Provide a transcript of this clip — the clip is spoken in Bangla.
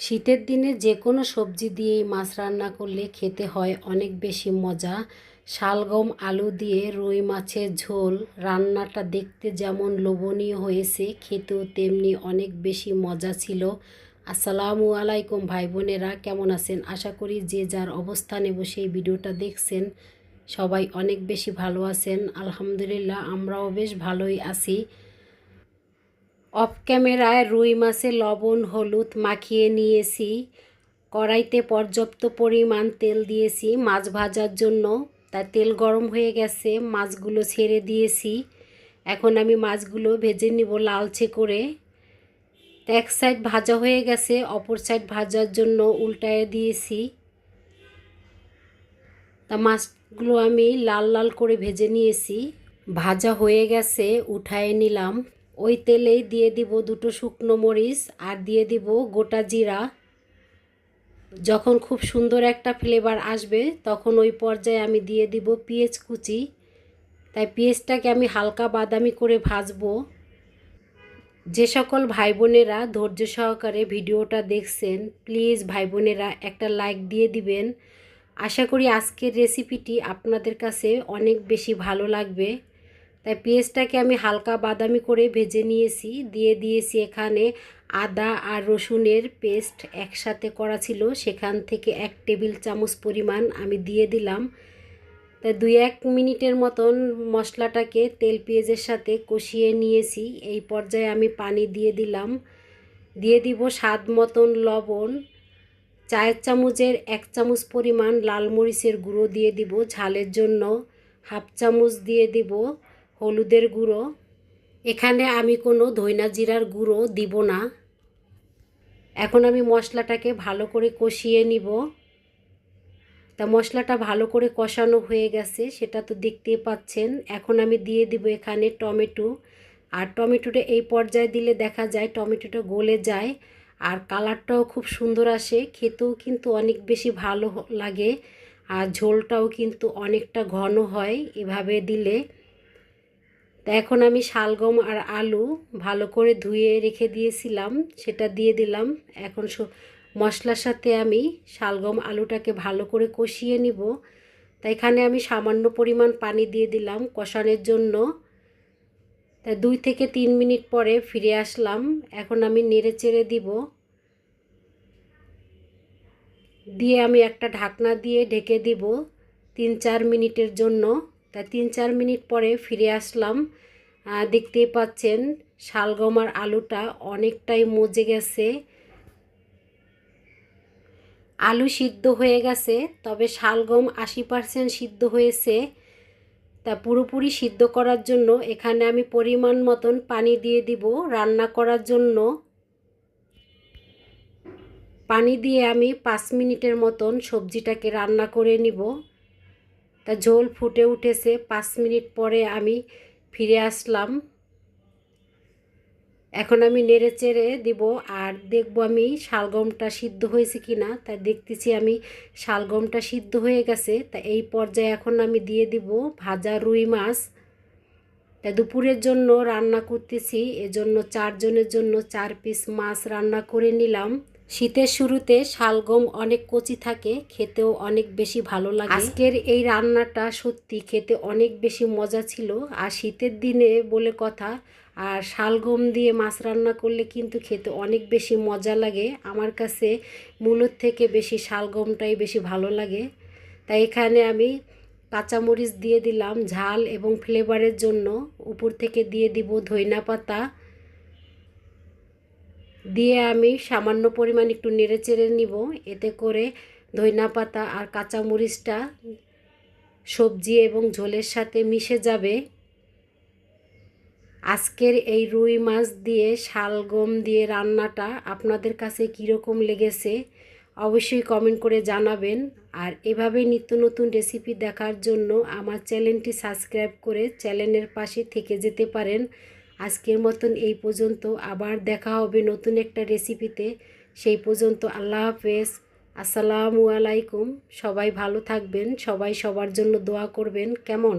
শীতের দিনে যে কোনো সবজি দিয়েই মাছ রান্না করলে খেতে হয় অনেক বেশি মজা। শালগম, আলু দিয়ে রুই মাছের ঝোল, রান্নাটা দেখতে যেমন লোভনীয় হয়েছে, খেতেও তেমনি অনেক বেশি মজা ছিল। আসসালামু আলাইকুম ভাই বোনেরা, কেমন আছেন? আশা করি যে যার অবস্থানে বসে এই ভিডিওটা দেখছেন, সবাই অনেক বেশি ভালো আছেন। আলহামদুলিল্লাহ, আমরাও বেশ ভালোই আছি। অফ ক্যামেরায় রুই মাছে লবণ, হলুদ মাখিয়ে নিয়েছি। কড়াইতে পর্যাপ্ত পরিমাণ তেল দিয়েছি। মাছ ভাজার জন্য তার তেল গরম হয়ে গেছে, মাছগুলো ছেড়ে দিয়েছি। এখন আমি মাছগুলো ভেজে নিব লালচে করে। তো এক সাইড ভাজা হয়ে গেছে, অপর সাইড ভাজার জন্য উল্টায় দিয়েছি। তা মাছগুলো আমি লাল লাল করে ভেজে নিয়েছি। ভাজা হয়ে গেছে, উঠায় নিলাম। ওই তেলেই দিয়ে দিব দুটো শুকনো মরিচ আর দিয়ে দিব গোটা জিরা। যখন খুব সুন্দর একটা ফ্লেভার আসবে, তখন ওই পর্যায়ে আমি দিয়ে দিব পেঁয়াজ কুচি। তাই পেঁয়াজটাকে আমি হালকা বাদামি করে ভাজবো। যে সকল ভাই বোনেরা ধৈর্য সহকারে ভিডিওটা দেখছেন প্লিজ ভাই বোনেরা একটা লাইক দিয়ে দিবেন। আশা করি আজকের রেসিপিটি আপনাদের কাছে অনেক বেশি ভালো লাগবে। তাই পেঁয়াজটাকে আমি হালকা বাদামি করে ভেজে নিয়েছি। দিয়ে দিয়েছি এখানে আদা আর রসুনের পেস্ট একসাথে করা ছিল। সেখান থেকে এক টেবিল চামচ পরিমাণ আমি দিয়ে দিলাম। তা দুই এক মিনিটের মতন মশলাটাকে তেল পেঁয়াজের সাথে কষিয়ে নিয়েছি। এই পর্যায়ে আমি পানি দিয়ে দিলাম। দিয়ে দিব স্বাদ মতন লবণ। চায়ের চামচের এক চামচ পরিমাণ লাল মরিচের গুঁড়ো দিয়ে দিব ঝালের জন্য। হাফ চামচ দিয়ে দিব। হলুদের গুঁড়ো। এখানে আমি কোনো ধইনা জিরার গুঁড়ো দিব না। এখন আমি মশলাটাকে ভালো করে কষিয়ে নিব। তা মশলাটা ভালো করে কষানো হয়ে গেছে, সেটা তো দেখতেই পাচ্ছেন। এখন আমি দিয়ে দিব এখানে টমেটো। আর টমেটোটা এই পর্যায়ে দিলে দেখা যায় টমেটোটা গলে যায় আর কালারটাও খুব সুন্দর আসে। খেতেও কিন্তু অনেক বেশি ভালো লাগে। আর ঝোলটাও কিন্তু অনেকটা ঘন হয় এভাবে দিলে। তা এখন আমি শালগম আর আলু ভালো করে ধুয়ে রেখে দিয়েছিলাম, সেটা দিয়ে দিলাম। এখন মশলার সাথে আমি শালগম আলুটাকে ভালো করে কষিয়ে নিব। তা এখানে আমি সামান্য পরিমাণ পানি দিয়ে দিলাম কষানোর জন্য। তা দুই থেকে তিন মিনিট পরে ফিরে আসলাম। এখন আমি নেড়ে চেড়ে দিব। দিয়ে আমি একটা ঢাকনা দিয়ে ঢেকে দিব তিন চার মিনিটের জন্য। তা তিন চার মিনিট পরে ফিরে আসলাম। দেখতেই পাচ্ছেন শালগমার আলুটা অনেকটাই মজে গেছে। আলু সিদ্ধ হয়ে গেছে, তবে শালগম আশি পারসেন্ট সিদ্ধ হয়েছে। তা পুরোপুরি সিদ্ধ করার জন্য এখানে আমি পরিমাণ মতন পানি দিয়ে দিব রান্না করার জন্য। পানি দিয়ে আমি পাঁচ মিনিটের মতন সবজিটাকে রান্না করে নিব। তা ঝোল ফুটে উঠেছে। পাঁচ মিনিট পরে আমি ফিরে আসলাম। এখন আমি নেড়ে চেড়ে দিব আর দেখব আমি শালগমটা সিদ্ধ হয়েছে কি না তাই দেখতেছি আমি শালগমটা সিদ্ধ হয়ে গেছে। তা এই পর্যায়ে এখন আমি দিয়ে দিব ভাজা রুই মাছ। তা দুপুরের জন্য রান্না করতেছি। এজন্য চারজনের জন্য চার পিস মাছ রান্না করে নিলাম। শীতের শুরুতে শালগম অনেক কচি থাকে, খেতেও অনেক বেশি ভালো লাগে। আজকের এই রান্নাটা সত্যি খেতে অনেক বেশি মজা ছিল। আর শীতের দিনে বলে কথা, আর শালগম দিয়ে মাছ রান্না করলে কিন্তু খেতে অনেক বেশি মজা লাগে। আমার কাছে মূলত থেকে বেশি শালগমটাই বেশি ভালো লাগে। তাই এখানে আমি কাঁচামরিচ দিয়ে দিলাম, ঝাল এবং ফ্লেভারের জন্য। উপর থেকে দিয়ে দিব ধইনা পাতা। দিয়ে আমি সামান্য পরিমাণ একটু নেড়ে চেড়ে নিব। এতে করে ধইনা পাতা আর কাঁচামরিচটা সবজি এবং ঝোলের সাথে মিশে যাবে। আজকের এই রুই মাছ দিয়ে শালগম দিয়ে রান্নাটা আপনাদের কাছে কীরকম লেগেছে অবশ্যই কমেন্ট করে জানাবেন। আর এভাবে নিত্য নতুন রেসিপি দেখার জন্য আমার চ্যানেলটি সাবস্ক্রাইব করে চ্যানেলের পাশে থেকে যেতে পারেন। আজকের মতন এই পর্যন্ত। আবার দেখা হবে নতুন একটা রেসিপিতে সেই পর্যন্ত আল্লাহ হাফেজ। আসসালামু আলাইকুম। সবাই ভালো থাকবেন। সবাই সবার জন্য দোয়া করবেন। কেমন?